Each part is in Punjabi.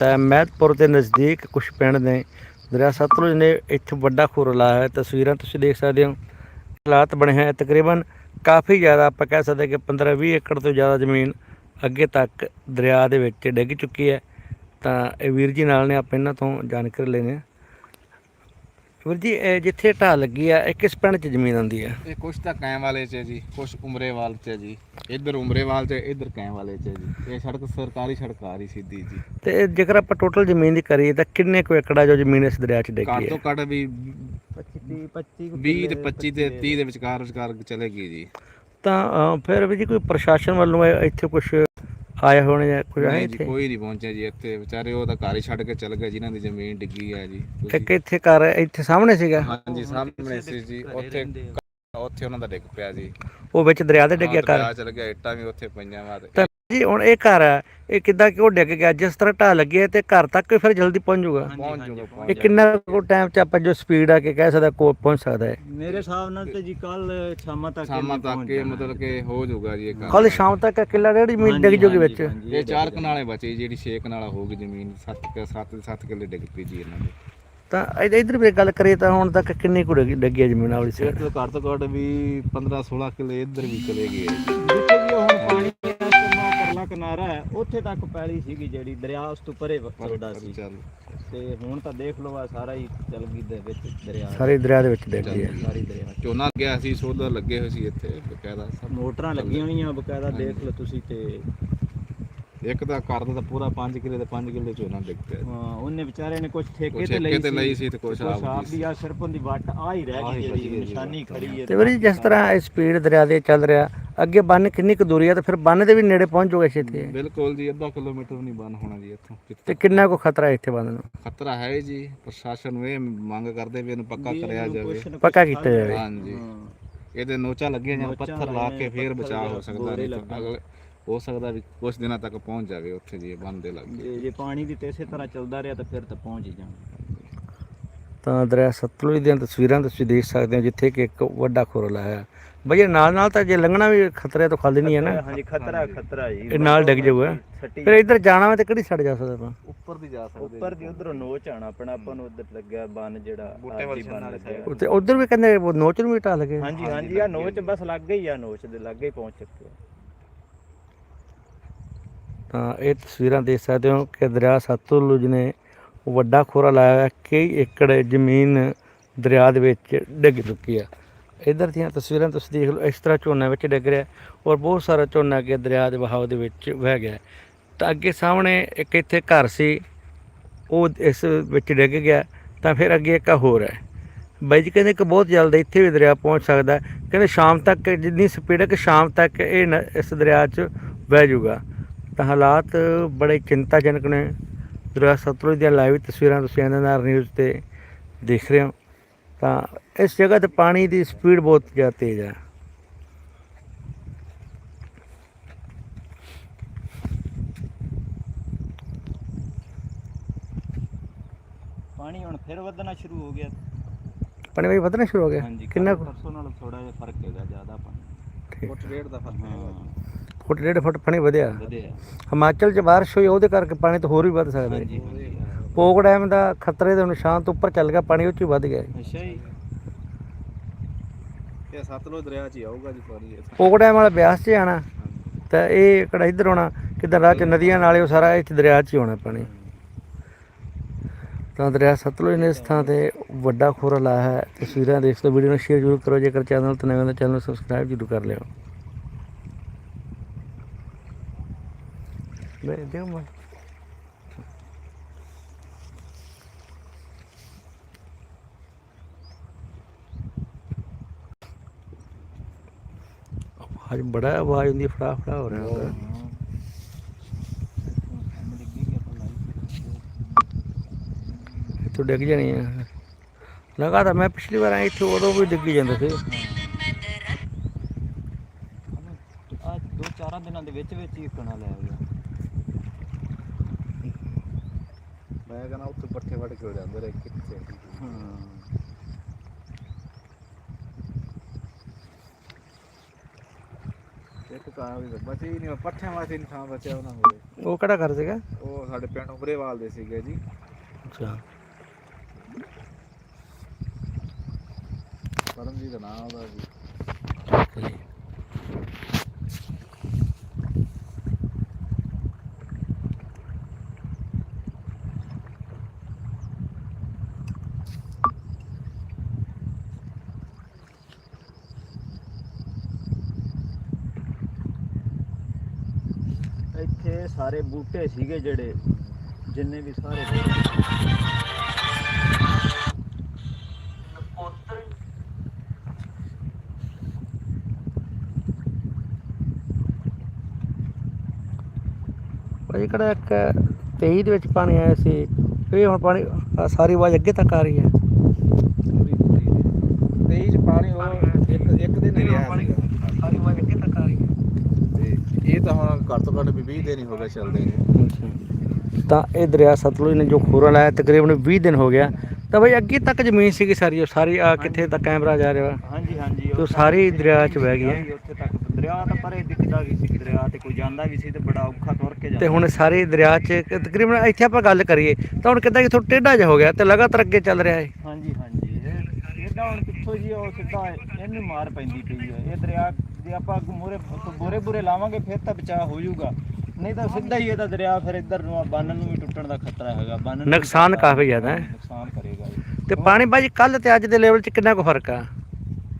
ਤਾਂ ਮਹਿਤਪੁਰ ਦੇ ਨਜ਼ਦੀਕ ਕੁਝ ਪਿੰਡ ਨੇ ਦਰਿਆ ਸਤਲੁਜ ਨੇ ਇੱਥੇ ਵੱਡਾ ਖੁਰ ਲਾਇਆ ਹੈ। ਤਸਵੀਰਾਂ ਤੁਸੀਂ ਦੇਖ ਸਕਦੇ ਹੋ। ਹਾਲਾਤ ਬਣੇ ਹੈ ਤਕਰੀਬਨ ਕਾਫੀ ਜ਼ਿਆਦਾ ਆਪਾਂ ਕਹਿ ਸਕਦੇ ਕਿ 15-20 ਏਕੜ ਤੋਂ ਜ਼ਿਆਦਾ ਜ਼ਮੀਨ ਅੱਗੇ ਤੱਕ ਦਰਿਆ ਦੇ ਵਿੱਚ ਡਿੱਗ ਚੁੱਕੀ ਹੈ। ਤਾਂ ਇਹ ਵੀਰ ਜੀ ਨਾਲ ਨੇ, ਆਪਾਂ ਇਹਨਾਂ ਤੋਂ ਜਾਣਕਾਰੀ ਲੈਣੇ ਆ ਵੀਰ ਜੀ ਇਹ ਜਿੱਥੇ ਢਾਹ ਲੱਗੀ ਆ ਇਹ ਕਿਸ ਪਿੰਡ 'ਚ ਜ਼ਮੀਨ ਆਉਂਦੀ ਹੈ ਇਹ ਕੁਛ ਤਾਂ ਕੈਂ ਵਾਲੇ ਚ ਹੈ ਜੀ ਕੁਛ ਉਮਰੇਵਾਲ ਚ ਹੈ ਜੀ। ਇੱਧਰ ਉਮਰੇਵਾਲ ਚ ਇੱਧਰ ਕੈਂ ਵਾਲੇ ਚ ਹੈ ਜੀ। ਇਹ ਸੜਕ ਸਰਕਾਰੀ ਸੜਕ ਆ ਰਹੀ ਸਿੱਧੀ ਜੀ। ਤੇ ਇਹ ਜੇਕਰ ਆਪਾਂ ਟੋਟਲ ਜ਼ਮੀਨ ਦੀ ਕਰੀਏ ਤਾਂ ਕਿੰਨੇ ਕੁ ਏਕੜਾ ਜੋ ਜ਼ਮੀਨ ਇਸ ਦਰਿਆ 'ਚ ਘੱਟ ਡਿੱਗੀ ਤੋਂ ਹੈ ਘੱਟ ਵੀ 25 25 20 ਤੇ 25 ਤੇ 30 ਦੇ ਵਿਚਕਾਰ ਵਿਚਕਾਰ ਚਲੇਗੀ ਜੀ। ਤਾਂ ਅ, ਫਿਰ ਵੀ ਜੀ ਕੋਈ ਪ੍ਰਸ਼ਾਸਨ ਵੱਲੋਂ ਇਹ- ਇੱਥੇ ਕੁਝ ਆਇਆ ਹੋਣੇ ਜਾਂ ਕੁਝ ਆਇਆ ਨਹੀਂ ਜੀ ਇੱਥੇ? ਕੋਈ ਨਹੀਂ ਪਹੁੰਚਿਆ ਜੀ ਇੱਥੇ। ਵਿਚਾਰੇ ਉਹ ਤਾਂ ਘਰ ਹੀ ਛੱਡ ਕੇ ਚਲ ਗਏ ਜਿਨ੍ਹਾਂ ਦੀ ਜ਼ਮੀਨ ਡਿੱਗੀ ਹੈ ਜੀ। ਤੁਸੀਂ- ਇੱਕ ਇੱਥੇ ਘਰ ਇੱਥੇ ਸਾਹਮਣੇ ਸੀਗਾ? ਹਾਂਜੀ ਸਾਹਮਣੇ ਸੀ ਜੀ। ਉੱਥੇ ਉੱਥੇ ਉਹਨਾਂ ਦਾ ਡਿੱਗ ਪਿਆ ਜੀ। ਉਹ ਵਿੱਚ ਦਰਿਆ ਦੇ ਡਿੱਗਿਆ ਘਰ? ਦਰਿਆ ਚਲ ਗਿਆ ਇੱਟਾਂ ਵੀ ਉੱਥੇ ਪਈਆਂ ਵਾ ਤੇ ਤਾਂ ਜੀ ਹੁਣ ਇਹ ਘਰ ਆ ਇਹ ਕਿੱਦਾਂ ਕਿ ਉਹ ਡਿੱਗ ਗਿਆ? ਜਿਸ ਤਰ੍ਹਾਂ ਢਾਹ ਲੱਗੀ ਹੈ ਤੇ ਘਰ ਤੱਕ ਫਿਰ ਜਲਦੀ ਪਹੁੰਚ ਜਾਊਗਾ? ਪਹੁੰਚ ਜੂਗਾ ਇਹ ਪਹੁੰਚ ਕਿੰਨਾ ਕੋ ਟਾਈਮ ਚ ਆਪਾਂ ਜੋ ਸਪੀਡ ਆ ਕੇ ਕਹਿ ਸਕਦਾ ਕੋ ਪਹੁੰਚ ਸਕਦਾ ਹੈ? ਮੇਰੇ ਹਿਸਾਬ ਨਾਲ ਤੇ ਜੀ ਕੱਲ ਸ਼ਾਮਾਂ ਤੱਕ ਸ਼ਾਮਾਂ ਤੱਕ ਇਹ। ਮਤਲਬ ਕਿ ਹੋ ਜਾਊਗਾ ਜੀ ਇਹ ਕੰਮ ਕੱਲ ਸ਼ਾਮ ਤੱਕ ਕਿੱਲਾ ਡੇਢ ਹਾਂਜੀ, ਡਿੱਗ ਜੂਗੀ ਵਿੱਚ? ਇਹ ਚਾਰ ਕਨਾਲੇ ਬਚੇ ਜਿਹੜੀ 6 ਕਨਾਲਾ ਹੋਊਗੀ ਜ਼ਮੀਨ 7 7 7 ਕਿੱਲੇ ਡਿੱਗ ਪਈ ਜੀ ਇਹਨਾਂ ਦੀ। ਤਾਂ ਇਧ- ਇੱਧਰ ਵੀ ਗੱਲ ਕਰੀਏ ਤਾਂ ਹੁਣ ਤੱਕ ਕਿੰਨੀ ਕੁ ਹੈ ਜ਼ਮੀਨ ਵਾਲੀ ਇਹ ਸਾਈਡ ਤੋਂ ਘੱਟ ਤੋਂ ਘੱਟ ਵੀ 15 16 ਕਿੱਲੇ ਇੱਧਰ ਵੀ ਚਲੇ ਗਏ ਜਿੱਥੇ ਵੀ ਹੁਣ ਪਾਣੀ ਪਰਲਾ ਕਿਨਾਰਾ ਹੈ ਉੱਥੇ ਤੱਕ ਪੈਲੀ ਸੀਗੀ ਜਿਹੜੀ ਦਰਿਆ ਉਸ ਤੋਂ ਪਰੇ ਚੱਲਦਾ ਸੀ। ਤੇ ਹੁਣ ਤਾਂ ਦੇਖ ਲਓ ਆ ਸਾਰਾ ਹੀ ਚਲ ਗਈ ਦੇ ਵਿੱਚ ਦਰਿਆ। ਸਾਰੇ ਦਰਿਆ ਦੇ ਵਿੱਚ ਹੈ ਸਾਰੀ ਦਰਿਆ। ਝੋਨਾ ਗਿਆ ਸੀ ਸੋਲਰ ਲੱਗੇ ਹੋਏ ਸੀ ਇੱਥੇ ਬਕਾਇਦਾ ਸਭ। ਮੋਟਰਾਂ ਲੱਗੀਆਂ ਹੋਈਆਂ ਬਕਾਇਦਾ ਦੇਖ ਲਓ ਤੁਸੀਂ ਤੇ ਇੱਕ ਤਾਂ ਘਰ ਦਾ ਤਾਂ ਪੂਰਾ 5 ਕਿੱਲੇ ਤੇ 5 ਕਿੱਲੇ ਝੋਨਾ ਡਿੱਗ ਪਿਆ। ਹਾਂ, ਉਹਨੇ ਵਿਚਾਰੇ ਨੇ ਕੁਝ ਠੇਕੇ ਤੇ ਲਈ ਠੇਕੇ ਤੇ ਲਈ ਸੀ ਤੇ ਕੁਛ ਆਪ ਆਪ ਦੀ ਦੀ ਆ ਸਿਰਫ ਉਹਦੀ ਵੱਟ ਆ ਹੀ ਰਹਿ ਗਈ ਹੀ ਜਿਹੜੀ ਨਿਸ਼ਾਨੀ। ਖੜੀ ਹੈ। ਤੇ ਵੀਰ ਜਿਸ ਤਰ੍ਹਾਂ ਇਹ ਸਪੀਡ ਦਰਿਆ ਦੇ ਚੱਲ ਰਿਹਾ ਅੱਗੇ ਬੰਨ ਕਿੰਨੀ ਕੁ ਦੂਰੀ ਹੈ ਤੇ ਫਿਰ ਬੰਨ ਦੇ ਵੀ ਨੇੜੇ ਪਹੁੰਚ ਜਾਊਗਾ ਛੇਤੀ ਬਿਲਕੁਲ ਜੀ ਅੱਧਾ ਕਿਲੋਮੀਟਰ ਵੀ ਨਹੀਂ ਬੰਦ ਹੋਣਾ ਜੀ ਇੱਥੋਂ ਤੇ ਕਿੰਨਾ ਕੁ ਖਤਰਾ ਹੈ ਇੱਥੇ ਬੰਨ ਨੂੰ? ਖਤਰਾ ਹੈ ਜੀ ਪ੍ਰਸ਼ਾਸਨ ਨੂੰ ਇਹ ਮੰਗ ਕਰਦੇ ਵੀ ਇਹਨੂੰ ਪੱਕਾ ਕਰਿਆ ਜਾਵੇ। ਪੱਕਾ ਕੀਤਾ ਜਾਵੇ। ਹਾਂਜੀ। ਇਹਦੇ ਨੋਚਾ ਲੱਗੀਆਂ ਜਾਂ ਪੱਥਰ ਲਾ ਕੇ ਫੇਰ ਬਚਾਅ ਹੋ ਸਕਦਾ ਨਹੀਂ। ਅਗਲੇ ਹੋ ਸਕਦਾ ਵੀ ਕੁਝ ਦਿਨਾਂ ਤੱਕ ਪਹੁੰਚ ਜਾਵੇ ਉੱਥੇ ਜੀ ਬੰਦ ਦੇ ਲੱਗੇ। ਜੇ ਜੇ ਪਾਣੀ ਦੀ ਤੇ ਇਸੇ ਤਰ੍ਹਾਂ ਚੱਲਦਾ ਰਿਹਾ ਤਾਂ ਫਿਰ ਤਾਂ ਪਹੁੰਚ ਹੀ ਜਾਣਾ ਤਾਂ ਦਰਿਆ ਸਤਲੁਜ ਦੀਆਂ ਤਸਵੀਰਾਂ ਤੁਸੀਂ ਦੇਖ ਸਕਦੇ ਹੋ ਜਿੱਥੇ ਕਿ ਇੱਕ ਵੱਡਾ ਖੁਰ ਲਾਇਆ ਹੈ ਬਈ ਨਾਲ ਨਾਲ ਤਾਂ ਜੇ ਲੰਘਣਾ ਵੀ ਖਤਰੇ ਤੋਂ ਖਾਲੀ ਨਹੀਂ ਹੈ ਨਾ। ਹਾਂਜੀ ਖਤਰਾ ਖਤਰਾ ਜੀ। ਇਹ ਨਾਲ ਡਿੱਗ ਜਾਊਗਾ। ਛੱਟੀ ਫਿਰ ਇੱਧਰ ਜਾਣਾ ਵਾ ਤੇ ਕਿਹੜੀ ਛੱਡ ਜਾ ਸਕਦਾ ਆਪਾਂ? ਉੱਪਰ ਦੀ ਜਾ ਉੱਪਰ ਦੀ ਉਧਰੋਂ ਨੋਚ ਆਣਾ ਆਪਣਾ ਆਪਾਂ ਨੂੰ ਉਧਰ ਲੱਗਿਆ ਬੰਨ ਜਿਹੜਾ ਬੂਟੇ ਵਾਲੀ ਬੰਨ ਨਾਲ ਲੱਗਿਆ। ਉੱਤੇ ਉਧਰ ਵੀ ਕਹਿੰਦੇ ਉਹ ਨੋਚ ਨੂੰ ਵੀ ਢਾਹ ਲਗੇ ਹਾਂਜੀ ਹਾਂਜੀ ਆ ਨੋਚ ਬਸ ਲੱਗ ਗਈ ਆ ਨੋਚ ਦੇ ਲੱਗੇ ਪਹੁੰਚ ਚੁੱਕੇ ਆ। ਤਾਂ ਇਹ ਤਸਵੀਰਾਂ ਦੇਖ ਸਕਦੇ ਹੋ ਕਿ ਦਰਿਆ ਸਤਲੁਜ ਨੇ ਵੱਡਾ ਖੋਰਾ ਲਾਇਆ ਹੋਇਆ, ਕਈ ਏਕੜ ਜ਼ਮੀਨ ਦਰਿਆ ਦੇ ਵਿੱਚ ਡਿੱਗ ਚੁੱਕੀ ਆ। ਇਧਰ ਦੀਆਂ ਤਸਵੀਰਾਂ ਤੁਸੀਂ ਦੇਖ ਲਓ, ਇਸ ਤਰ੍ਹਾਂ ਝੋਨਾ ਵਿੱਚ ਡਿੱਗ ਰਿਹਾ ਔਰ ਬਹੁਤ ਸਾਰਾ ਝੋਨਾ ਅੱਗੇ ਦਰਿਆ ਦੇ ਵਹਾਅ ਦੇ ਵਿੱਚ ਵਹਿ ਗਿਆ। ਤਾਂ ਅੱਗੇ ਸਾਹਮਣੇ ਇੱਕ ਇੱਥੇ ਘਰ ਸੀ, ਉਹ ਇਸ ਵਿੱਚ ਡਿੱਗ ਗਿਆ, ਤਾਂ ਫਿਰ ਅੱਗੇ ਇੱਕ ਹੋਰ ਹੈ। ਬਾਈ ਜੀ ਕਹਿੰਦੇ ਕਿ ਬਹੁਤ ਜਲਦ ਇੱਥੇ ਵੀ ਦਰਿਆ ਪਹੁੰਚ ਸਕਦਾ ਕਹਿੰਦੇ ਸ਼ਾਮ ਤੱਕ, ਜਿੰਨੀ ਸਪੀਡ ਹੈ ਕਿ ਸ਼ਾਮ ਤੱਕ ਇਹ ਨ- ਇਸ ਦਰਿਆ 'ਚ ਵਹਿ ਜਾਊਗਾ। ਤਾਂ ਹਾਲਾਤ ਬੜੇ ਚਿੰਤਾਜਨਕ ਨੇ। ਦਰਿਆ ਸਤਲੁਜ ਦੀਆਂ ਲਾਈਵ ਤਸਵੀਰਾਂ ਤੁਸੀਂ ਐਨਐਨਆਰ ਨਿਊਜ਼ ਤੇ ਦੇਖ ਰਹੇ ਹੋ ਤਾਂ ਇਸ ਜਗ੍ਹਾ ਤੇ ਪਾਣੀ ਦੀ ਸਪੀਡ ਬਹੁਤ ਜ਼ਿਆਦਾ ਤੇਜ਼ ਹੈ। ਪਾਣੀ ਹੁਣ ਫਿਰ ਵਧਣਾ ਸ਼ੁਰੂ ਹੋ ਗਿਆ। ਪਾਣੀ ਵੀ ਵਧਣਾ ਸ਼ੁਰੂ ਹੋ ਗਿਆ? ਹਾਂਜੀ ਕਿੰਨਾ ਕੱਲ੍ਹ ਪਰਸੋਂ ਨਾਲ ਥੋੜਾ ਜਿਹਾ ਫ਼ਰਕ ਹੈਗਾ ਜ਼ਿਆਦਾ ਪਾਣੀ। ਠੀਕ। ਡੇਢ ਦਾ ਫ਼ਰਕ ਹਾਂ। ਫੁੱਟ ਡੇਢ ਫੁੱਟ ਪਾਣੀ ਵਧਿਆ। ਵਧਿਆ। ਹਿਮਾਚਲ 'ਚ ਬਾਰਿਸ਼ ਹੋਈ ਉਹਦੇ ਕਰਕੇ ਪਾਣੀ ਤਾਂ ਹੋਰ ਵੀ ਵੱਧ ਸਕਦਾ ਹੈ। ਹਾਂਜੀ ਪੋਕ ਡੈਮ ਦਾ ਖਤਰੇ ਦੇ ਨਿਸ਼ਾਨ ਤੋਂ ਉੱਪਰ ਚੱਲ ਗਿਆ ਪਾਣੀ ਉਹ 'ਚ ਹੀ ਵੱਧ ਗਿਆ। ਹੈ। ਅੱਛਾ ਜੀ। ਇਹ ਸਤਲੁਜ ਦਰਿਆ 'ਚ ਹੀ ਆਊਗਾ ਜੀ ਪਾਣੀ। ਇਹ ਪੋਕ ਡੈਮ ਵਾਲਾ ਬਿਆਸ 'ਚ ਜਾਣਾ ਤਾਂ ਇਹ ਕਿਹੜਾ ਇੱਧਰ ਆਉਣਾ ਕਿੱਧਰ ਰਾਹ 'ਚ ਨਦੀਆਂ ਨਾਲੇ ਉਹ ਸਾਰਾ ਇੱਥੇ ਦਰਿਆ 'ਚ ਹੀ ਆਉਣਾ ਪਾਣੀ। ਤਾਂ ਦਰਿਆ ਸਤਲੁਜ ਨੇ ਇਸ ਥਾਂ ਤੇ ਵੱਡਾ ਖੋਰਾ ਲਾਇਆ ਹੈ। ਤਸਵੀਰਾਂ ਦੇਖ ਲਓ ਵੀਡੀਓ ਨੂੰ ਸ਼ੇਅਰ ਜ਼ਰੂਰ ਕਰੋ। ਜੇਕਰ ਚੈਨਲ ਤੇ ਨਵੇਂ ਹੋ ਤਾਂ ਚੈਨਲ ਨੂੰ ਸਬਸਕ੍ਰਾਈਬ ਜ਼ਰੂਰ ਕਰ ਲਿਓ। ਦਿਓ ਮੈਂ ਆਵਾਜ਼ ਬੜਾ ਆਵਾਜ਼ ਹੁੰਦੀ ਫੜਾ ਫੜਾ ਹੋ ਰਿਹਾ ਹੁੰਦਾ ਇੱਥੋਂ ਡਿੱਗ ਜਾਣੀ ਆ ਲਗਾਤਾਰ ਮੈਂ ਪਿਛਲੀ ਵਾਰ ਆਇਆ ਇੱਥੇ ਉਦੋਂ ਵੀ ਡਿੱਗੀ ਜਾਂਦਾ ਸੀ ਆ ਦੋ ਚਾਰਾਂ ਦਿਨਾਂ ਦੇ ਵਿੱਚ ਵਿੱਚ ਹੀ ਕਣਾ ਲੈ ਗਿਆ ਮੈਂ ਕਹਿੰਦਾ ਉੱਥੇ ਪੱਠੇ ਵੜ ਕੇ ਹੋ ਜਾਂਦੇ ਰਹੇ ਕਿੱਥੇ ਹਾਂ ਇੱਕ ਕਾਂ ਵੀ ਬਚੀ ਨਹੀਂ ਪੱਠਿਆਂ ਵਾਸਤੇ ਨਹੀਂ ਥਾਂ ਬਚਿਆ ਉਹਨਾਂ ਕੋਲੇ। ਉਹ ਕਿਹੜਾ ਕਰ ਸੀਗਾ? ਉਹ ਸਾਡੇ ਪਿੰਡ ਉਮਰੇਵਾਲ ਦੇ ਸੀਗੇ ਜੀ। ਅੱਛਾ। ਪਰਮਜੀਤ ਦਾ ਨਾਮ ਉਹਦਾ ਜੀ। ਠੀਕ ਹੈ ਜੀ ਇੱਥੇ ਸਾਰੇ ਬੂਟੇ ਸੀਗੇ ਜਿਹੜੇ ਜਿੰਨੇ ਵੀ ਸਾਰੇ ਭਾਜੀ ਕਿਹੜਾ ਇੱਕ 23 ਦੇ ਵਿੱਚ ਪਾਣੀ ਆਇਆ ਸੀ ਇਹ ਹੁਣ ਪਾਣੀ ਸਾਰੀ ਆਵਾਜ਼ ਅੱਗੇ ਤੱਕ ਆ ਰਹੀ ਹੈ। ਪੂਰੀ ਪੂਰੀ ਤੇਈ ਚ ਪਾਣੀ ਉਹ ਇੱਕ ਇੱਕ ਦਿਨ ਹੀ ਰਿਹਾ ਸੀਗਾ ਸਾਰੀ ਆਵਾਜ਼ ਅੱਗੇ ਤੱਕ ਆ ਰਹੀ ਹੈ ਤੇ ਇਹ ਤਾਂ ਹੁਣ ਘੱਟ ਤੋਂ ਘੱਟ ਵੀ 20 ਦਿਨ ਹੀ ਹੋ ਗਏ ਚੱਲਦੇ ਨੇ। ਤਾਂ ਇਹ ਦਰਿਆ ਸਤਲੁਜ ਨੇ ਜੋ ਖੋਰਾ ਲਾਇਆ ਤਕਰੀਬਨ 20 ਦਿਨ ਹੋ ਗਿਆ। ਤਾਂ ਭਾਈ ਅੱਗੇ ਤੱਕ ਜ਼ਮੀਨ ਸੀਗੀ ਸਾਰੀ ਉਹ ਸਾਰੀ ਆ ਕਿੱਥੇ ਤੱਕ ਕੈਮਰਾ ਜਾ ਰਿਹਾ ਹਾਂਜੀ ਹਾਂਜੀ। ਤੇ ਸਾਰੀ ਦਰਿਆ 'ਚ ਵਹਿ ਗਈ ਹੈ। ਉੱਥੇ ਤੱਕ ਦਰਿਆ ਤਾਂ ਪਰੇ ਦਿਖਦਾ ਵੀ ਸੀ ਦਰਿਆ ਤੇ ਕੋਈ ਜਾਂਦਾ ਵੀ ਸੀ ਤੇ ਬੜਾ ਔਖਾ ਤੁਰ ਕੇ ਜਾਂਦਾ ਤੇ ਹੁਣ ਸਾਰੇ ਦਰਿਆ 'ਚ ਤਕਰੀਬਨ ਇੱਥੇ ਆਪਾਂ ਗੱਲ ਕਰੀਏ ਤਾਂ ਹੁਣ ਕਿੱਦਾਂ ਕਿ ਥੋੜਾ ਟੇਢਾ ਜਿਹਾ ਹੋ ਗਿਆ ਤੇ ਲਗਾਤਾਰ ਅੱਗੇ ਚੱਲ ਰਿਹਾ ਹੈ ਇਹਦਾ ਹੁਣ ਕਿੱਥੋਂ ਜੀ ਉਹ ਸਿੱਧਾ ਇਹਨੂੰ ਮਾਰ ਪੈਂਦੀ ਪਈ ਹੈ। ਇਹ ਦਰਿਆ ਜੇ ਆਪਾਂ ਮੋਰੇ ਬੋਰੇ ਬੁਰੇ ਲਾਵਾਂਗੇ ਫਿਰ ਤਾਂ ਬਚਾਅ ਹੋ ਜਾਊਗਾ। ਨਹੀਂ ਤਾਂ ਸਿੱਧਾ ਹੀ ਇਹਦਾ ਦਰਿਆ ਫਿਰ ਇੱਧਰ ਨੂੰ ਆ, ਬੰਨ ਨੂੰ ਵੀ ਟੁੱਟਣ ਦਾ ਖਤਰਾ ਹੈਗਾ ਬੰਨ ਨੁਕਸਾਨ ਕਾਫੀ ਜ਼ਿਆਦਾ ਹੈ। ਨੁਕਸਾਨ ਕਰੇਗਾ ਤੇ ਪਾਣੀ ਭਾਜੀ ਕੱਲ ਤੇ ਅੱਜ ਦੇ ਲੈਵਲ 'ਚ ਕਿੰਨਾ ਕੁ ਫ਼ਰਕ ਆ?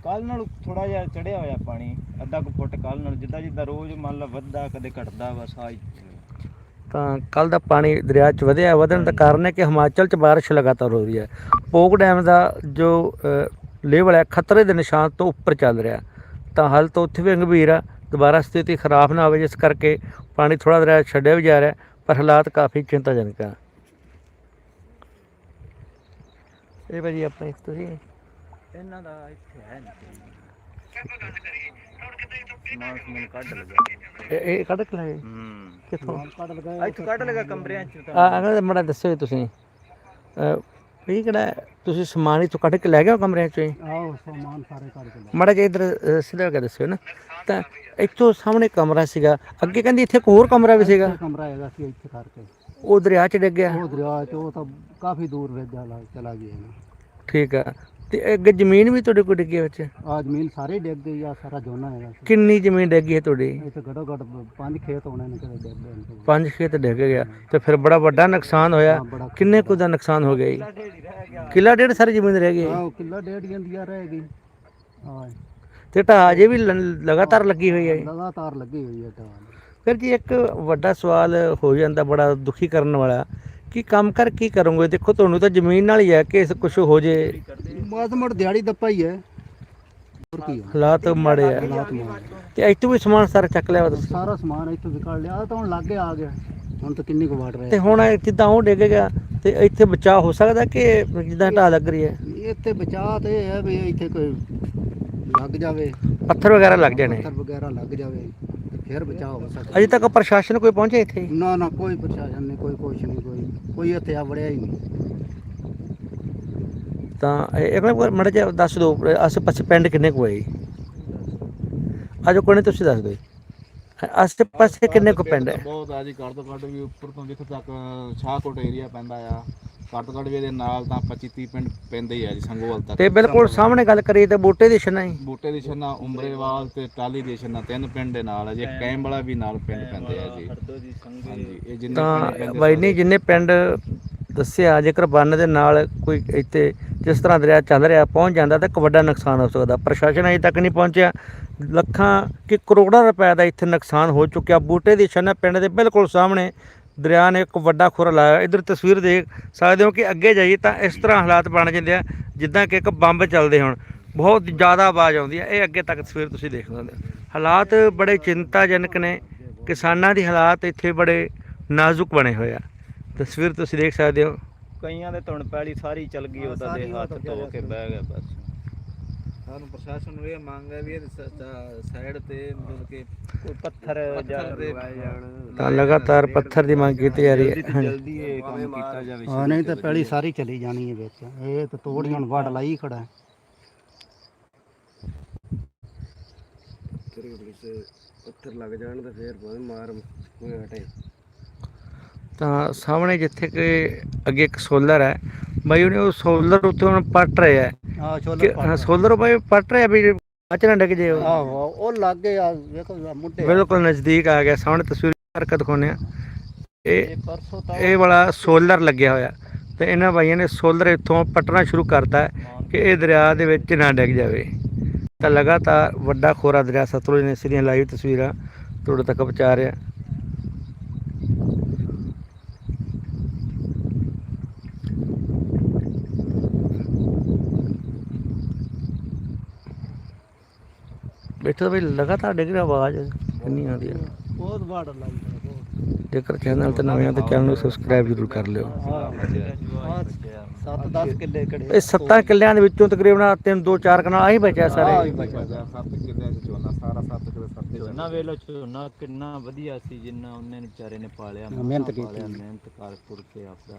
ਕੱਲ ਨਾਲ ਥੋੜਾ ਜਿਹਾ ਚੜਿਆ ਹੋਇਆ ਪਾਣੀ ਅੱਧਾ ਕੁ ਫੁੱਟ ਕੱਲ ਨਾਲ ਜਿੱਦਾਂ ਜਿੱਦਾਂ ਰੋਜ਼ ਮੰਨ ਲਾ ਵੱਧਦਾ ਕਦੇ ਘਟਦਾ ਬਸ ਹੀ ਤਾਂ ਕੱਲ ਦਾ ਪਾਣੀ ਦਰਿਆ 'ਚ ਵਧਿਆ ਵਧਣ ਦਾ ਕਾਰਨ ਹੈ ਕਿ ਹਿਮਾਚਲ 'ਚ ਬਾਰਿਸ਼ ਲਗਾਤਾਰ ਹੋ ਰਹੀ ਹੈ। ਪੋਕ ਡੈਮ ਦਾ ਜੋ ਲੈਵਲ ਹੈ ਖਤਰੇ ਦੇ ਨਿਸ਼ਾਨ ਤੋਂ ਉੱਪਰ ਚੱਲ ਰਿਹਾ ਤਾਂ ਹਾਲ ਤਾਂ ਉੱਥੇ ਵੀ ਗੰਭੀਰ ਆ ਦੁਬਾਰਾ ਸਥਿਤੀ ਖਰਾਬ ਨਾ ਹੋਵੇ ਜਿਸ ਕਰਕੇ ਪਾਣੀ ਥੋੜਾ ਦਰਿਆ ਛੱਡਿਆ ਵੀ ਜਾ ਰਿਹਾ ਪਰ ਹਾਲਾਤ ਕਾਫੀ ਚਿੰਤਾਜਨਕ ਆ। ਇਹ ਭਾਜੀ ਆਪਣੇ ਤੁਸੀਂ? ਇਹਨਾਂ ਦਾ ਇੱਥੇ ਹੈ ਨਹੀਂ। ਸਮਾਨ ਸਮੂਨ ਕੱਢ ਲਗਾ ਇਹ ਇਹ ਕੱਢ ਕੇ ਲਾਏ? ਹੂੰ। ਕਿੱਥੋਂ? ਕੱਢ ਲਗਾ ਇੱਥੇ ਕੱਢ ਲਗਾ ਕਮਰਿਆਂ ਚ ਤਾਂ। ਆ ਅਗਰ ਮੜਾ ਦੱਸੋ ਜੀ ਤੁਸੀਂ। ਇਹ ਕਿਹੜਾ? ਤੁਸੀਂ ਸਮਾਨ ਇਥੋਂ ਕੱਢ ਕੇ ਲੈ ਗਏ ਕਮਰਿਆਂ ਚੋਂ ਹੀ ਆਓ ਸਮਾਨ ਸਾਰੇ ਕੱਢ ਕੇ ਮੜਾ ਜਿਹਾ ਇਧਰ ਸਿੱਧਾ ਕਰਕੇ ਦੱਸਿਓ ਨਾ। ਤਾਂ ਇੱਥੋਂ ਸਾਹਮਣੇ ਕਮਰਾ ਸੀਗਾ। ਅੱਗੇ ਕਹਿੰਦੀ ਇੱਥੇ ਇੱਕ ਹੋਰ ਕਮਰਾ ਵੀ ਸੀਗਾ। ਕਮਰਾ ਹੈਗਾ ਸੀ ਇੱਥੇ ਕਰਕੇ ਉਹ ਦਰਿਆ 'ਚ ਡਿੱਗ ਗਿਆ। ਉਹ ਦਰਿਆ ਚ ਉਹ ਤਾਂ ਕਾਫੀ ਦੂਰ ਵੇ ਚਲਾ ਚਲਾ ਗਿਆ ਨਾ ਠੀਕ ਆ। ਤੇ ਅੱਗੇ ਜ਼ਮੀਨ ਵੀ ਤੁਹਾਡੇ ਕੋਲ ਡਿੱਗੀ ਵਿੱਚ? ਆ ਜ਼ਮੀਨ ਸਾਰੇ ਡਿੱਗ ਗਈ ਆ ਸਾਰਾ ਜੋਨਾ ਹੈਗਾ ਸੀ। ਕਿੰਨੀ ਜ਼ਮੀਨ ਡਿੱਗੀ ਹੈ ਤੁਹਾਡੀ? ਇੱਥੇ ਘੱਟੋ ਘੱਟ ਪੰਜ ਖੇਤ ਹੋਣੇ ਨੇ ਕਿਤੇ ਡਿੱਗ ਗਏ ਨੇ ਪੰਜ ਖੇਤ ਡਿੱਗ ਗਿਆ ਤੇ ਫਿਰ ਬੜਾ ਵੱਡਾ ਨੁਕਸਾਨ ਹੋਇਆ। ਹਾਂ, ਬੜਾ ਕਿੰਨੇ ਕੁ ਦਾ ਨੁਕਸਾਨ ਹੋ ਗਿਆ ਜੀ? ਕਿੱਲਾ ਡੇਢ ਸਾਰੀ ਜ਼ਮੀਨ ਰਹਿ ਗਈ। ਆਹ ਕਿੱਲਾ ਡੇਢ ਜਾਂਦੀਆਂ ਰਹਿ ਗਈ। ਹਾਂ। ਤੇ ਢਾਹ ਅਜੇ ਵੀ ਲ- ਲਗਾਤਾਰ ਲੱਗੀ ਹੋਈ ਹੈ ਜੀ। ਲਗਾਤਾਰ ਲੱਗੀ ਹੋਈ ਹੈ ਟਾਂ ਫਿਰ ਜੀ ਇੱਕ ਵੱਡਾ ਸਵਾਲ ਹੋ ਜਾਂਦਾ ਬੜਾ ਦੁਖੀ ਕਰਨ ਵਾਲਾ। ਕਿ ਕੰਮ ਕਰ ਕੀ ਕਰੋਗੇ? ਦੇਖੋ ਤੁਹਾਨੂੰ ਤਾਂ ਜ਼ਮੀਨ ਨਾਲ ਹੀ ਹੈ ਕਿ ਕੁਝ ਹੋ ਜੇ। ਬਸ ਮੁੜ ਦਿਹਾੜੀ ਦੱਪਾ ਹੀ ਹੈ। ਹੋਰ ਕੀ ਹੋਣਾ? ਹਾਲਾਤ ਮਾੜੇ ਆ। ਹਾਲਾਤ ਮਾੜੇ। ਤੇ ਇੱਥੋਂ ਵੀ ਸਮਾਨ ਸਾਰਾ ਚੱਕ ਲਿਆ ਵਾ ਤੁਸੀਂ? ਸਾਰਾ ਸਮਾਨ ਇੱਥੋਂ ਵਿਕਲ ਲਿਆ। ਆਹ ਤਾਂ ਹੁਣ ਲਾਗੇ ਆ ਗਿਆ। ਹੁਣ ਤਾਂ ਕਿੰਨੀ ਕੁ ਵਾਟ ਤੇ ਰਿਹਾ ਹੁਣ ਇਹ ਜਿੱਦਾਂ ਉਹ ਡਿੱਗ ਗਿਆ ਤੇ ਇੱਥੇ ਬਚਾਅ ਹੋ ਸਕਦਾ ਕਿ ਜਿੱਦਾਂ ਢਾਹ ਲੱਗ ਰਹੀ ਹੈ? ਇੱਥੇ ਬਚਾ ਤੇ ਇਹ ਹੈ ਵੀ ਇੱਥੇ ਕੋਈ ਲੱਗ ਜਾਵੇ। ਪੱਥਰ ਵਗੈਰਾ ਲੱਗ ਜਾਣੇ। ਪੱਥਰ ਵਗੈਰਾ ਲੱਗ ਜਾਵੇ। ਤੇ ਫਿਰ ਬਚਾ ਹੋ ਸਕਦਾ ਅਜੇ ਤੱਕ ਪ੍ਰਸ਼ਾਸਨ ਕੋਈ ਪਹੁੰਚਿਆ ਇੱਥੇ? ਨਾ ਨਾ ਕੋਈ ਪ੍ਰਸ਼ਾਸਨ ਨਹੀਂ ਕੋਈ ਕੁਛ ਨਹੀਂ ਕੋਈ ਕੋਈ ਇੱਥੇ ਆ ਵੜਿਆ ਹੀ ਨਹੀਂ। ਤਾਂ ਇਹ ਇੱਕ ਵਾਰ ਮੜਾ ਜਿਹਾ ਦੱਸ ਦਿਓ ਆਸੇ ਪਾਸੇ ਪਿੰਡ ਕਿੰਨੇ ਕੁ ਹੈ ਜੀ ਆਜੋ ਕੋਨੇ ਤੁਸੀਂ ਦੱਸ ਦਿਓ। ਜੀ। ਆਸੇ ਪਾਸੇ ਕਿੰਨੇ ਕੁ ਪਿੰਡ ਹੈ? ਬਹੁਤ ਆ ਜੀ ਘੱਟ ਤੋਂ ਘੱਟ ਵੀ ਉੱਪਰ ਤੋਂ ਜਿੱਥੇ ਤੱਕ ਸ਼ਾਹਕੋਟ ਏਰੀਆ ਪੈਂਦਾ ਆ। ਘੱਟ ਤੋਂ ਘੱਟ ਵੀ ਇਹਦੇ ਨਾਲ ਤਾਂ 25 30 ਪਿੰਡ ਪੈਂਦੇ ਹੀ ਆ ਜੀ ਸੰਗੋਵਾਲ ਤੱਕ। ਤੇ ਬਿਲਕੁਲ ਸਾਹਮਣੇ ਗੱਲ ਕਰੀਏ ਤੇ ਬੂਟੇ ਦੀ ਛਨਾ ਹੀ ਬੂਟੇ ਦੀ ਛੰਨਾ ਉਮਰੇਵਾਲ ਤੇ ਟਾਲੀ ਦੀ ਛੰਨਾ ਤਿੰਨ ਪਿੰਡ ਦੇ ਨਾਲ ਆ ਜੀ ਕੈਂਬ ਵਾਲਾ ਵੀ ਨਾਲ ਪਿੰਡ ਪੈਂਦੇ ਆ ਜੀ। ਹਾਂਜੀ ਇਹ ਜਿੰਨੇ ਪਿੰਡ ਤਾਂ ਪੈਂਦੇ ਬਾਈ ਨਹੀਂ ਜਿੰਨੇ ਪਿੰਡ ਦੱਸਿਆ ਜੇਕਰ ਬੰਨ ਦੇ ਨਾਲ ਕੋਈ ਇੱਥੇ ਜਿਸ ਤਰ੍ਹਾਂ ਦਰਿਆ ਚੱਲ ਰਿਹਾ ਪਹੁੰਚ ਜਾਂਦਾ ਤਾਂ ਇੱਕ ਵੱਡਾ ਨੁਕਸਾਨ ਹੋ ਸਕਦਾ। ਪ੍ਰਸ਼ਾਸਨ ਅਜੇ ਤੱਕ ਨਹੀਂ ਪਹੁੰਚਿਆ। ਲੱਖਾਂ ਕਿ ਕਰੋੜਾਂ ਰੁਪਏ ਦਾ ਇੱਥੇ ਨੁਕਸਾਨ ਹੋ ਚੁੱਕਿਆ। ਬੂਟੇ ਦੀ ਛੰਨਾ ਪਿੰਡ ਦੇ ਬਿਲਕੁਲ ਸਾਹਮਣੇ ਦਰਿਆ ਨੇ ਇੱਕ ਵੱਡਾ ਖੁਰ ਲਾਇਆ ਇਧਰ ਤਸਵੀਰ ਦੇਖ ਸਕਦੇ ਹੋ ਕਿ ਅੱਗੇ ਜਾਈਏ ਤਾਂ ਇਸ ਤਰ੍ਹਾਂ ਹਾਲਾਤ ਬਣ ਜਾਂਦੇ ਆ ਜਿੱਦਾਂ ਕਿ ਇੱਕ ਬੰਬ ਚੱਲਦੇ ਹੋਣ। ਬਹੁਤ ਜ਼ਿਆਦਾ ਆਵਾਜ਼ ਆਉਂਦੀ ਹੈ ਇਹ ਅੱਗੇ ਤੱਕ ਤਸਵੀਰ ਤੁਸੀਂ ਦੇਖ ਸਕਦੇ ਹੋ। ਹਾਲਾਤ ਬੜੇ ਚਿੰਤਾਜਨਕ ਨੇ। ਕਿਸਾਨਾਂ ਦੀ ਹਾਲਾਤ ਇੱਥੇ ਬੜੇ ਨਾਜ਼ੁਕ ਬਣੇ ਹੋਏ ਆ। ਤਸਵੀਰ ਤੁਸੀਂ ਦੇਖ ਸਕਦੇ ਹੋ। ਕਈਆਂ ਦੇ ਧੁਣ ਪੈਲੀ ਸਾਰੀ ਚਲ ਗਈ ਉਹਦਾ ਦੇ ਹੱਥ ਧੋ ਕੇ ਬਹਿ ਗਿਆ ਬਸ। ਸਾਨੂੰ ਪ੍ਰਸ਼ਾਸਨ ਨੂੰ ਇਹ ਮੰਗ ਹੈ ਵੀ ਇਹ ਸਾਈਡ ਤੇ ਮਤਲਬ ਕਿ ਕੋਈ ਪੱਥਰ ਤਾਂ ਲਗਾਤਾਰ ਪੱਥਰ ਦੀ ਮੰਗ ਕੀਤੀ ਜਾ ਰਹੀ ਹੈ। ਜਲਦੀ ਇਹ ਕੰਮ ਕੀਤਾ ਜਾਵੇ ਹਾਂ ਨਹੀਂ ਤਾਂ ਪੈਲੀ ਸਾਰੀ ਚਲੀ ਜਾਣੀ ਹੈ ਵਿੱਚ। ਇਹ ਤਾਂ ਤੋੜੀ ਹੁਣ ਵੜ ਲਾਈ ਖੜਾ ਹੈ। ਉੱਥੇ ਲੱਗ ਜਾਣ ਤੇ ਫੇਰ ਬਹੁਤ ਮਾਰ ਕੋਈ ਹਟੇ। ਤਾਂ ਸਾਹਮਣੇ ਜਿੱਥੇ ਕਿ ਅੱਗੇ ਇੱਕ ਸੋਲਰ ਹੈ ਬਾਈ ਉਹਨੇ ਉਹ ਸੋਲਰ ਉੱਤੇ ਹੁਣ ਪੱਟ ਰਿਹਾ ਹੈ। ਹਾਂ ਕਿ ਹਾਂ, ਸੋਲਰ ਬਾਈ ਪੱਟ ਰਿਹਾ ਵੀ ਅਚਨਾ ਡਿੱਗ ਜੇ ਉਹ। ਆਹੋ ਉਹ ਲੱਗ ਆ ਵੇਖੋ ਮੁੰਡੇ ਬਿਲਕੁਲ ਨਜ਼ਦੀਕ ਆ ਗਿਆ ਸਾਹਮਣੇ ਤਸਵੀਰ ਕਰਕੇ ਦਿਖਾਉਂਦੇ ਆ। ਇਹ ਇਹ ਪਰਸੋਂ ਤਾਂ ਇਹ ਵਾਲਾ ਸੋਲਰ ਲੱਗਿਆ ਹੋਇਆ। ਤੇ ਇਹਨਾਂ ਬਾਈਆਂ ਨੇ ਸੋਲਰ ਇੱਥੋਂ ਪੱਟਣਾ ਸ਼ੁਰੂ ਕਰਤਾ ਕਿ ਇਹ ਦਰਿਆ ਦੇ ਵਿੱਚ ਨਾ ਡਿੱਗ ਜਾਵੇ। ਤਾਂ ਲਗਾਤਾਰ ਵੱਡਾ ਖੋਰਾ ਦਰਿਆ ਸਤਲੁਜ ਨੇ ਸਿਰੀਆਂ ਲਾਈਵ ਤਸਵੀਰਾਂ ਤੁਹਾਡੇ ਤੱਕ ਪਹੁੰਚਾ ਰਿਹਾ। ਬੈਠਾ ਤਾਂ ਬਈ ਲਗਾਤਾਰ ਡਿੱਗ ਰਿਹਾ ਆਵਾਜ਼ ਕਿੰਨੀ ਆਉਂਦੀ ਹੈ ਬਹੁਤ ਵਾੜ ਲੱਗਦਾ ਜੇਕਰ ਚੈਨਲ ਤੇ ਨਵੇਂ ਆ ਤਾਂ ਚੈਨਲ ਨੂੰ ਸਬਸਕ੍ਰਾਈਬ ਜ਼ਰੂਰ ਕਰ ਲਿਓ। 7-10 ਕਿੱਲੇ ਕੜੇ। ਇਹ ਸੱਤਾਂ ਕਿੱਲਿਆਂ ਦੇ ਵਿੱਚੋਂ ਤਕਰੀਬਨ ਤਿੰਨ ਦੋ ਚਾਰ ਕਨਾਲ ਆਹੀ ਬਚਿਆ ਸਾਰੇ। ਝੋਨਾ ਸਾਰਾ ਸੱਤ ਕਿੱਲੇ ਸੱਤ ਝੋਨਾ ਵੇਲੋ ਝੋਨਾ ਕਿੰਨਾ ਵਧੀਆ ਸੀ ਜਿੰਨਾ ਉਹਨੇ ਵਿਚਾਰੇ ਨੇ ਪਾਲਿਆ ਮਿਹਨਤ ਕੀਤੀ। ਮਿਹਨਤ ਕਰ ਆਪਦਾ।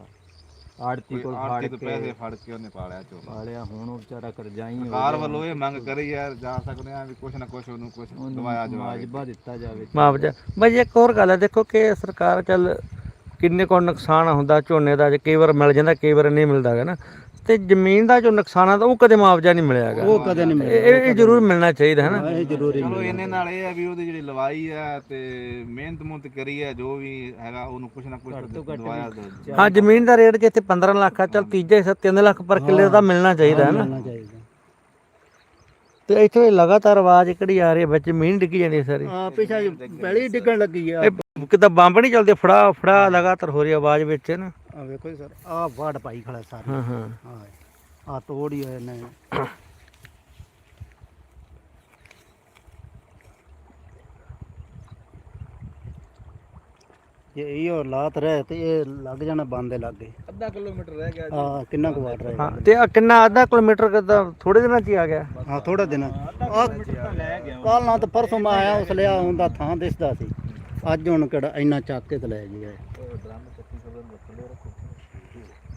ਆੜਤੀ ਕੋਲ ਫੜ ਆਰਤੀ ਤੋਂ ਕੇ ਪੈਸੇ ਫੜ ਕੇ ਉਹਨੇ ਪਾਲਿਆ ਝੋਨਾ ਪਾਲਿਆ ਹੁਣ ਉਹ ਵਿਚਾਰਾ ਕਰਜ਼ਾਈ ਹੋ ਸਰਕਾਰ ਗਿਆ। ਵੱਲੋਂ ਇਹ ਮੰਗ ਕਰੀ ਯਾਰ ਜਾ ਸਕਦੇ ਆ ਵੀ ਕੁਛ ਨਾ ਕੁਛ ਉਹਨੂੰ ਕੁਛ ਉਹਨੂੰ ਦਵਾਇਆ ਜਾਵੇ ਮੁਆਵਜ਼ਾ ਦਿੱਤਾ ਜਾਵੇ। ਮੁਆਵਜ਼ਾ ਬਈ ਇੱਕ ਹੋਰ ਗੱਲ ਹੈ ਦੇਖੋ ਕਿ ਸਰਕਾਰ ਚੱਲ ਕਿੰਨੇ ਕੋ ਨੁਕਸਾਨ ਹੁੰਦਾ ਝੋਨੇ ਦਾ ਜੇ ਕਈ ਵਾਰ ਮਿਲ ਜਾਂਦਾ ਕਈ ਵਾਰ ਨਹੀਂ ਮਿਲਦਾ ਹੈਗਾ ਨਾ। ਤੇ ਜ਼ਮੀਨ ਦਾ ਜੋ ਨੁਕਸਾਨ ਆ ਤਾਂ ਉਹ ਕਦੇ ਮੁਆਵਜ਼ਾ ਨਹੀਂ ਮਿਲਿਆ ਹੈਗਾ। ਉਹ ਕਦੇ ਨਹੀਂ ਇਹ ਇਹ- ਇਹ ਜ਼ਰੂਰ ਮਿਲਣਾ ਚਾਹੀਦਾ ਹੈ ਨਾ। ਇਹ ਜ਼ਰੂਰੀ ਚਲੋ ਇਹਨੇ ਨਾਲ ਇਹ ਹੈ ਵੀ ਉਹਦੀ ਜਿਹੜੀ ਲਵਾਈ ਹੈ ਤੇ ਮਿਹਨਤ ਮੁਹਨਤ ਕਰੀ ਹੈ ਜੋ ਵੀ ਹੈਗਾ ਉਹਨੂੰ ਕੁਛ ਨਾ ਕੁਛ ਦਵਾਇਆ। ਹਾਂ ਜ਼ਮੀਨ ਦਾ ਰੇਟ ਜਿੱਥੇ 15 ਲੱਖ ਆ ਚੱਲ ਤੀਜੇ ਹਿੱਸਾ 3 ਲੱਖ ਪਰ ਕਿੱਲੇ ਦਾ ਮਿਲਣਾ ਚਾਹੀਦਾ ਹੈ ਨਾ। ਮਿਲਣਾ ਚਾਹੀਦਾ। ਤੇ ਇੱਥੇ ਲਗਾਤਾਰ ਆਵਾਜ਼ ਕਿਹੜੀ ਆ ਰਹੀ ਹੈ? ਵਿੱਚ ਜ਼ਮੀਨ ਡਿੱਗੀ ਜਾਂਦੀ ਹੈ ਸਾਰੀ। ਆ ਪਿਛਾ ਪਹਿਲੀ ਡਿੱਗਣ ਲੱਗੀ ਆ। ਇਹ ਕਿਦਾਂ ਬੰਬ ਨਹੀਂ ਚੱਲਦੇ? ਫੜਾ ਫੜਾ ਲਗਾਤਾਰ ਹੋ ਰਹੀ ਆਵਾਜ਼ ਵਿੱਚ ਨਾ। ਆ ਵੇਖੋ ਸਰ ਆ ਵਾੜ ਪਾਈ ਖੜਾ ਸਾਰਾ। ਹਾਂ ਹਾਂ। ਆ ਤੋੜ ਹੋਏ ਨੇ। ਜੇ ਇਹ ਹਾਲਾਤ ਰਹੇ ਤੇ ਇਹ ਲੱਗ ਜਾਣਾ ਬੰਦ ਲੱਗੇ। ਅੱਧਾ ਕਿਲੋਮੀਟਰ ਰਹਿ ਗਿਆ ਆ ਕਿੰਨਾ ਕੁ ਵਾਟ ਰਹੇ ਹਾਂ ਤੇ ਆ ਕਿੰਨਾ ਅੱਧਾ ਕਿਲੋਮੀਟਰ ਕਿਦਾਂ ਥੋੜੇ ਦਿਨਾਂ ਚ ਹੀ ਆ ਗਿਆ। ਹਾਂ ਥੋੜਾ ਦਿਨ ਆ ਲੈ ਗਿਆ। ਕੱਲ ਨਾ ਤਾਂ ਪਰਸੋਂ ਮੈਂ ਆਇਆ ਉਸ ਲਿਆ ਹੁੰਦਾ ਥਾਂ ਦਿਸਦਾ ਸੀ। ਅੱਜ ਹੁਣ ਕਿਹੜਾ ਇੰਨਾ ਚੱਕ ਕੇ ਤੇ ਲੈ ਆਏ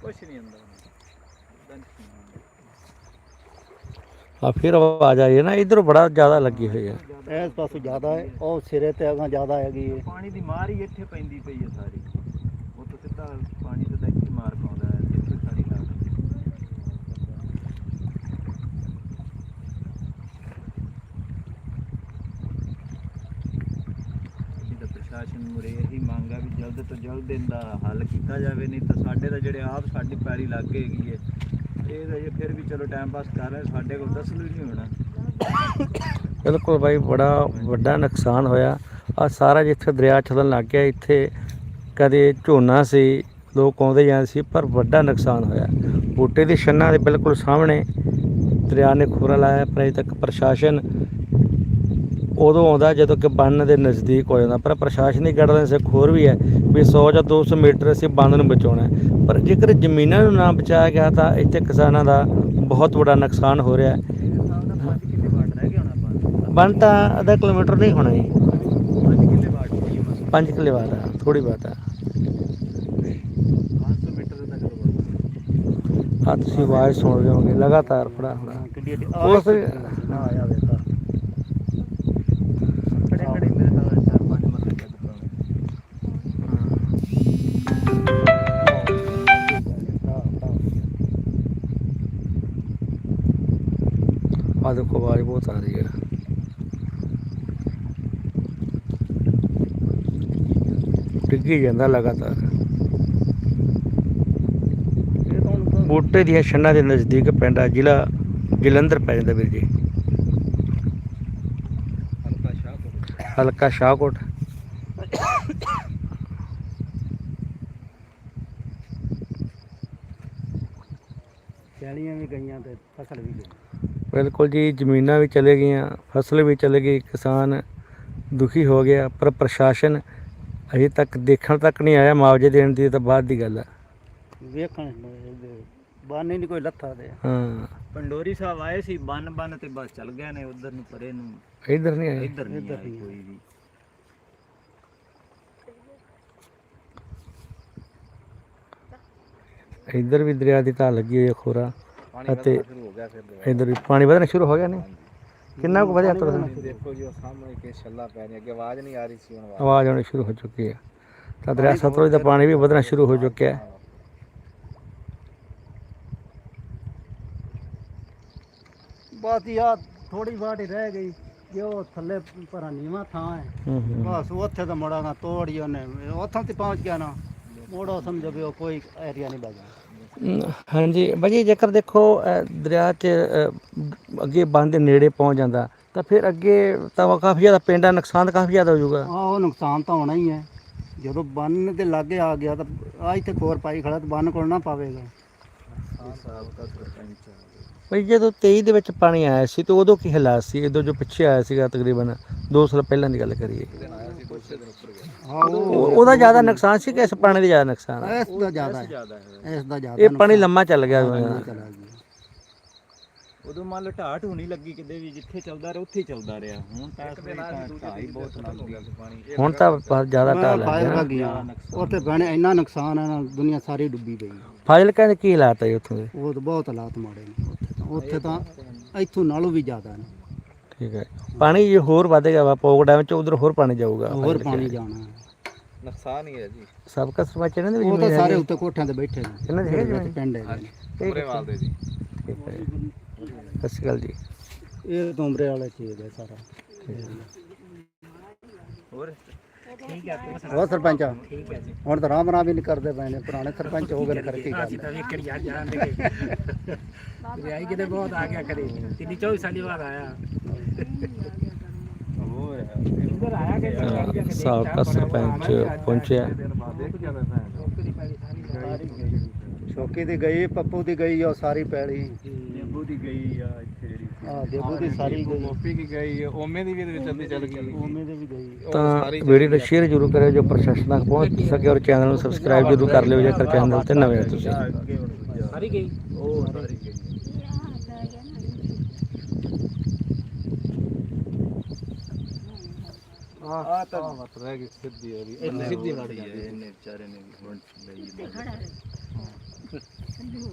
ਕੁਛ ਨਹੀਂ ਹੁੰਦਾ। ਆ ਫਿਰ ਆਵਾਜ਼ ਆਈ ਹੈ ਨਾ ਇਧਰ ਬੜਾ ਜ਼ਿਆਦਾ ਲੱਗੀ ਹੋਈ ਹੈ। ਇਸ ਪਾਸੋਂ ਜ਼ਿਆਦਾ ਹੈ, ਉਹ ਸਿਰੇ ਤੇ ਅਗਾਂ ਜ਼ਿਆਦਾ ਹੈਗੀ ਹੈ। ਪਾਣੀ ਦੀ ਮਾਰ ਹੀ ਇੱਥੇ ਪੈਂਦੀ ਪਈ ਹੈ ਸਾਰੀ। ਉਹ ਤੋਂ ਸਿੱਧਾ ਪਾਣੀ ਤੋਂ ਤਾਂ ਇੱਥੇ ਮਾਰ ਪਾਉਂਦਾ ਹੈ, ਇੱਥੇ ਸਾਰੀ ਰਾਤ ਅਸੀਂ ਪ੍ਰਸ਼ਾਸਨ ਮੁਰੇ ਇਹੀ ਮੰਗ ਆ ਵੀ ਜਲਦ ਤੋਂ ਜਲਦ ਇਹਦਾ ਹੱਲ ਕੀਤਾ ਜਾਵੇ, ਨਹੀਂ ਤਾਂ ਸਾਡੇ ਤਾਂ ਜਿਹੜੇ ਆਪ ਸਾਡੀ ਪੈਲੀ ਲੱਗ ਗਈ ਹੈਗੀ ਹੈ, ਇਹ ਤਾਂ ਜੇ ਫਿਰ ਵੀ ਚਲੋ ਟਾਈਮ ਪਾਸ ਕਰ ਰਹੇ, ਸਾਡੇ ਕੋਲ ਦਸਲ ਵੀ ਨਹੀਂ ਹੋਣਾ। ਬਿਲਕੁਲ ਬਾਈ ਬੜਾ ਵੱਡਾ ਨੁਕਸਾਨ ਹੋਇਆ। ਆ ਸਾਰਾ ਜਿੱਥੇ ਦਰਿਆ ਛਲਣ ਲੱਗ ਗਿਆ, ਇੱਥੇ ਕਦੇ ਝੋਨਾ ਸੀ, ਲੋਕ ਆਉਂਦੇ ਜਾਂਦੇ ਸੀ, ਪਰ ਵੱਡਾ ਨੁਕਸਾਨ ਹੋਇਆ। ਬੂਟੇ ਦੀ ਛੰਨਾਂ ਦੇ ਬਿਲਕੁਲ ਸਾਹਮਣੇ ਦਰਿਆ ਨੇ ਖੋਰਾ ਲਾਇਆ, ਪਰ ਅਜੇ ਤੱਕ ਪ੍ਰਸ਼ਾਸਨ ਉਦੋਂ ਆਉਂਦਾ ਜਦੋਂ ਕਿ ਬੰਨ ਦੇ ਨਜ਼ਦੀਕ ਹੋ ਜਾਂਦਾ। ਪਰ ਪ੍ਰਸ਼ਾਸਨ ਦੀ ਗੜਦਨ ਸੇ ਖੋਰ ਵੀ ਹੈ ਵੀ 100 ਜਾਂ 200 ਮੀਟਰ ਅਸੀਂ ਬੰਨ ਨੂੰ ਬਚਾਉਣਾ ਪਰ ਜੇਕਰ ਜ਼ਮੀਨਾਂ ਨੂੰ ਨਾ ਬਚਾਇਆ ਗਿਆ ਤਾਂ ਇੱਥੇ ਕਿਸਾਨਾਂ ਦਾ ਬਹੁਤ ਵੱਡਾ ਨੁਕਸਾਨ ਹੋ ਰਿਹਾ ਹੈ ਪੰਜ ਕਿੱਲੇ ਵਾਟ ਰਹਿ ਗਿਆ ਹੋਣਾ ਬੰਨ ਤਾਂ ਅੱਧਾ ਕਿਲੋਮੀਟਰ ਨਹੀਂ ਹੋਣਾ ਜੀ। ਪੰਜ ਕਿੱਲੇ ਵਾਟ ਹੋਈ ਹੈ 5 ਕਿੱਲੇ ਆ ਥੋੜੀ ਬਾਤ ਆ। 500 ਮੀਟਰ ਤੱਕ ਰੋਡ ਆ ਤੁਸੀਂ ਆਵਾਜ਼ ਸੁਣ ਰਹੇ ਹੋਗੇ ਲਗਾਤਾਰ ਫੜਾ ਹਾਂ, ਏਡੀ ਉਸ ਆ ਆਇਆ ਵੇਖਾ ਡਿੱਗੀ ਜਾਂਦਾ ਲਗਾਤਾਰ। ਬੂਟੇ ਦੀਆਂ ਛੰਨਾਂ ਦੇ ਨਜ਼ਦੀਕ ਪਿੰਡ ਆ ਜ਼ਿਲ੍ਹਾ ਜਲੰਧਰ ਪੈ ਜਾਂਦਾ ਵੀਰ ਜੀ। ਹਲਕਾ ਸ਼ਾਹਕੋਟ। ਵੀ ਗਈਆਂ ਤੇ ਫਸਲ ਵੀ ਗਈ। ਬਿਲਕੁਲ ਜੀ ਜ਼ਮੀਨਾਂ ਵੀ ਚਲੇ ਗਈਆਂ ਫਸਲ ਵੀ ਚਲੇ ਗਈ ਕਿਸਾਨ ਦੁਖੀ ਹੋ ਗਿਆ ਪਰ ਪ੍ਰਸ਼ਾਸਨ ਅਜੇ ਤੱਕ ਦੇਖਣ ਤੱਕ ਨਹੀਂ ਆਇਆ ਮੁਆਵਜ਼ੇ ਦੇਣ ਦੀ ਤਾਂ ਬਾਅਦ ਦੀ ਗੱਲ ਹੈ ਵੇਖਣ ਬਾਨੇ ਨਹੀਂ ਕੋਈ ਲੱਥਾ ਤੇ। ਹਾਂ। ਪੰਡੋਰੀ ਸਾਹਿਬ ਆਏ ਸੀ ਬੰਨ ਬੰਨ ਤੇ ਬਸ ਚੱਲ ਗਏ ਨੇ ਉਧਰ ਨੂੰ ਪਰੇ ਨੂੰ। ਇਧਰ ਨਹੀਂ ਆਏ? ਇੱਧਰ ਨਹੀਂ ਨਹੀਂ ਕੋਈ ਵੀ। ਇਧਰ ਵੀ ਦਰਿਆ ਦੀ ਢਾਲ ਲੱਗੀ ਹੋਈ ਹੈ ਖੋਰਾ ਅਤੇ। ਇਧਰ ਵੀ ਪਾਣੀ ਵਧਣਾ ਸ਼ੁਰੂ ਹੋ ਗਿਆ ਨਹੀਂ ਕਿੰਨਾ ਕੁ ਵਧਿਆ ਤੁਰਦਾ? ਦੇਖੋ ਜੀ ਉਹ ਸਾਹਮਣੇ ਕਿ ਛੱਲਾ ਪੈ ਰਹੀ ਅੱਗੇ ਆਵਾਜ਼ ਨਹੀਂ ਆ ਰਹੀ ਸੀ ਹੁਣ ਆਵਾਜ਼। ਆਉਣੀ ਸ਼ੁਰੂ ਹੋ ਚੁੱਕੀ ਹੈ। ਤਾਂ ਦਰਿਆ ਸਤਲੁਜ ਦਾ ਪਾਣੀ ਵੀ ਵਧਣਾ ਸ਼ੁਰੂ ਹੋ ਚੁੱਕਿਆ ਹੈ। ਬਸ ਯਾ ਥੋੜੀ ਬਾਟੀ ਰਹਿ ਗਈ। ਜੋ ਥੱਲੇ ਭਰਾ ਨੀਵਾ ਥਾਂ ਹੈ ਬਸ ਉੱਥੇ ਤਾਂ ਮੁੜਾਂਗਾ ਤੋੜੀ ਉਹਨੇ। ਉੱਥੋਂ ਤੇ ਪਹੁੰਚ ਗਿਆ ਨਾ। ਮੋੜੋ ਸਮਝੋ ਵੀ ਉਹ ਕੋਈ ਏਰੀਆ ਨਹੀਂ ਬਚਾ ਅਮ, ਹਾਂਜੀ ਬਾਜੀ ਜੇਕਰ ਦੇਖੋ ਦਰਿਆ 'ਚ ਅੱਗੇ ਬੰਦ ਦੇ ਨੇੜੇ ਪਹੁੰਚ ਜਾਂਦਾ ਤਾਂ ਫਿਰ ਅੱਗੇ ਤਾਂ ਕਾਫੀ ਜ਼ਿਆਦਾ ਪਿੰਡਾਂ ਨੁਕਸਾਨ ਕਾਫੀ ਜ਼ਿਆਦਾ ਹੋ ਜਾਊਗਾ। ਆ ਉਹ ਨੁਕਸਾਨ ਤਾਂ ਹੋਣਾ ਹੀ ਹੈ। ਜਦੋਂ ਬੰਨ ਦੇ ਲਾਗੇ ਆ ਗਿਆ ਤਾਂ ਆ ਇੱਥੇ ਖੋਰ ਪਾਈ ਖੜਾ ਤਾਂ ਬੰਨ ਕੋਲ ਨਾ ਪਾਵੇਗਾ। ਬਈ ਜਦੋਂ 23 ਦੇ ਵਿੱਚ ਪਾਣੀ ਆਇਆ ਸੀ ਤੇ ਉਦੋਂ ਕੀ ਹਾਲਾਤ ਸੀ? ਉਦੋਂ ਜੋ ਪਿੱਛੇ ਆਇਆ ਸੀਗਾ ਤਕਰੀਬਨ 2 ਸਾਲ ਪਹਿਲਾਂ ਦੀ ਗੱਲ ਕਰੀਏ। ਉਹ ਉਹ- ਉਹਦਾ ਜ਼ਿਆਦਾ ਨੁਕਸਾਨ ਸੀ ਕਿ ਇਸ ਪਾਣੀ ਦਾ ਜ਼ਿਆਦਾ ਨੁਕਸਾਨ ਹੈ ਇਸ ਦਾ ਜ਼ਿਆਦਾ ਹੈ। ਇਸ ਦਾ ਜ਼ਿਆਦਾ ਇਹ ਪਾਣੀ ਲੰਮਾ ਚੱਲ ਗਿਆ ਚਲਾ ਗਿਆ। ਉਦੋਂ ਮੰਨ ਲਓ ਢਾਟ ਹੋਣੀ ਲੱਗੀ ਕਿਤੇ ਵੀ ਜਿੱਥੇ ਚੱਲਦਾ ਰਿਹਾ ਉੱਥੇ ਹੀ ਚੱਲਦਾ ਰਿਹਾ। ਹੁਣ ਤਾਂ ਇਸ ਵੇਲੇ ਤਾਂ ਢਾਈ ਬਹੁਤ ਲੱਗਦੀ ਹੁਣ ਤਾਂ ਬਹੁਤ ਜ਼ਿਆਦਾ ਢਾਲ ਲੱਗ ਫਾਇਰ ਗਿਆ ਲੱਗ ਗਿਆ ਉੱਥੇ ਬਣੇ ਇੰਨਾ ਨੁਕਸਾਨ ਹੈ ਨਾ ਦੁਨੀਆ ਸਾਰੀ ਡੁੱਬੀ ਪਈ ਫਾਜ਼ਿਲਕਾ ਦੇ ਕੀ ਹਾਲਾਤ ਹੈ ਉੱਥੋਂ ਦੇ? ਉਹ ਤਾਂ ਬਹੁਤ ਹਾਲਾਤ ਮਾੜੇ ਨੇ। ਉੱਥੇ ਤਾਂ ਉੱਥੇ ਤਾਂ ਇੱਥੋਂ ਨਾਲੋਂ ਵੀ ਜ਼ਿਆਦਾ ਨੇ। ਠੀਕ ਹੈ। ਪਾਣੀ ਜੇ ਹੋਰ ਵਧੇਗਾ ਵਾ ਪੋਗ ਡੈਮ ਚ ਉਧਰ ਹੋਰ ਪਾਣੀ ਜਾਊਗਾ। ਹੋਰ ਪਾਣੀ ਜਾਣਾ। ਹੈ। ਨੁਕਸਾਨ ਹੀ ਹੈ ਜੀ। ਸਬਕਾ ਸਰਪੰਚ ਇਹਨਾਂ ਦੇ ਉਹ ਤਾਂ ਸਾਰੇ? ਉੱਤੇ ਕੋਠਿਆਂ ਤੇ ਬੈਠੇ ਨੇ। ਇਹਨਾਂ ਦੇ ਜ਼ਮੀਨ? ਪਿੰਡ ਨੇ ਉਮਰੇਵਾਲ ਦੇ ਜੀ। ਠੀਕ ਹੈ। ਸਤਿ ਸ਼੍ਰੀ ਅਕਾਲ ਜੀ। ਇਹ ਤੁਮਰੇ ਵਾਲਾ ਚੀਜ਼ ਹੈ ਸਾਰਾ। ਹੋਰ? ਸਰਪੰਚ? ਠੀਕ ਹੈ ਜੀ। ਹੁਣ ਤਾਂ ਰਾਮ ਰਾਮ ਵੀ ਨਹੀਂ ਕਰਦੇ ਪਏ ਨੇ। ਪੁਰਾਣੇ ਸਰਪੰਚ ਹੋ ਗਏ ਕਰਕੇ ਗੱਲ ਰਿਆਈ ਕਿਤੇ ਬਹੁਤ ਆ ਗਿਆ ਕਰੇ ਤਿੰਨੀ 24 ਸਾਲੀ ਬਾਅਦ ਆਇਆ। ਸਾਬਕਾ ਸਰਪੰਚ ਪਹੁੰਚਿਆ। ਸ਼ੋਕੀ ਦੀ ਗਈ ਪੱਪੂ ਦੀ ਗਈ ਉਹ ਸਾਰੀ ਪੈਲੀ। ਨਿੰਬੂ ਦੀ ਗਈ ਆ ਇੱਥੇ ਜਿਹੜੀ। ਆ ਦੇਬੂ ਦੀ ਸਾਰੀ ਗਈ। ਗੋਪੀ ਕੀ ਗਈ ਓਮੇ ਦੀ ਵੀ ਇਹਦੇ ਵਿੱਚ ਅੱਧੀ ਚੱਲ ਗਈ। ਉਮੇ ਦੀ ਵੀ ਗਈ। ਤਾਂ ਵੀਡੀਓ ਨੂੰ ਸ਼ੇਅਰ ਜ਼ਰੂਰ ਕਰਿਓ ਜੋ ਪ੍ਰਸ਼ਾਸਨ ਤੱਕ ਪਹੁੰਚ ਸਕੇ ਔਰ ਚੈਨਲ ਨੂੰ ਸਬਸਕ੍ਰਾਈਬ ਜ਼ਰੂਰ ਕਰ ਲਿਓ ਜੇਕਰ ਚੈਨਲ ਤੇ ਨਵੇਂ ਹੋ ਤੁਸੀਂ। ਸਾਰੀ ਗਈ। ਉਹ ਸਾਰੀ ਗਈ। ਆ ਤਾਂ ਮਤ ਰਹਿ ਗਈ ਸਿੱਧੀ ਉਹਦੀ ਸਿੱਧੀ ਲੜ ਗਈ। ਇਹਨੇ ਵਿਚਾਰੇ ਨੇ ਵੀ ਹੁਣ ਲਈ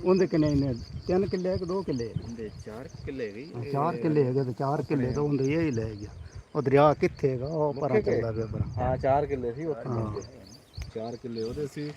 ਉਹਦੇ ਕਿੰਨੇ ਨੇ ਤਿੰਨ ਕਿੱਲੇ ਕਿ ਦੋ ਕਿੱਲੇ? ਹੁੰਦੇ 4 ਕਿੱਲੇ ਗਈ। ਚਾਰ ਕਿੱਲੇ ਹੈਗੇ ਤੇ ਚਾਰ ਕਿੱਲੇ ਤਾਂ ਹੁੰਦੇ ਇਹ ਹੀ ਲੈ ਗਿਆ। ਉਹ ਦਰਿਆ ਕਿੱਥੇ ਹੈਗਾ? ਉਹ ਪਰਾਂ ਚੱਲਦਾ ਪਿਆ ਪਰਾਂ। ਹਾਂ 4 ਕਿੱਲੇ ਸੀ ਉੱਥੇ ਹਾਂ। 4 ਕਿੱਲੇ ਉਹਦੇ ਸੀ।